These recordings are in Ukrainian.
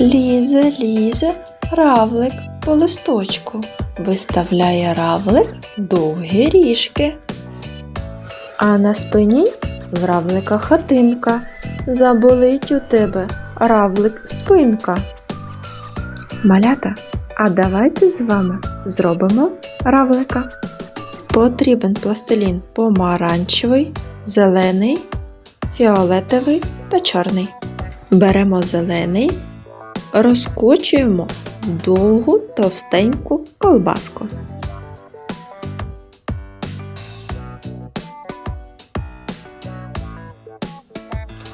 Лізе, лізе, равлик по листочку, виставляє равлик довгі ріжки. А на спині в равлика хатинка. Заболить у тебе равлик спинка. Малята, а давайте з вами зробимо равлика. Потрібен пластилін помаранчевий, зелений, фіолетовий та чорний. Беремо зелений, розкочуємо в довгу товстеньку колбаску.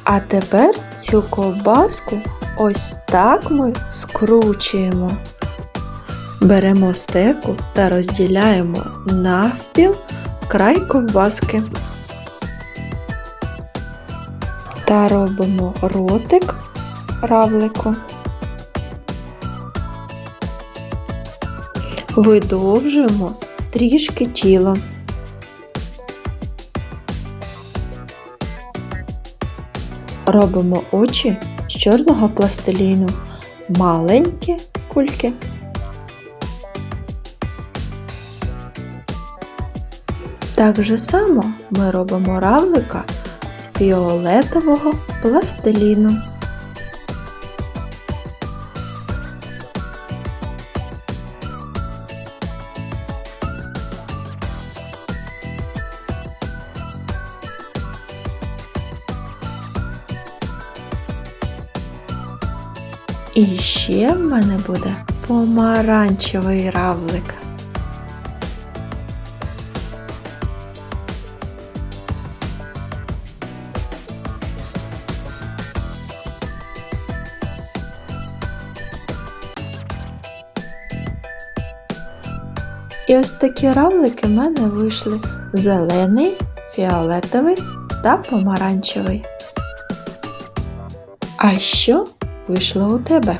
А тепер цю ковбаску ось так ми скручуємо. Беремо стеку та розділяємо навпіл край ковбаски. Та робимо ротик равлику. Видовжуємо трішки тіло. Робимо очі з чорного пластиліну, маленькі кульки. Так же само ми робимо равлика з фіолетового пластиліну. І ще в мене буде помаранчевий равлик. І ось такі равлики в мене вийшли зелений, фіолетовий та помаранчевий. А що вийшло у тебе?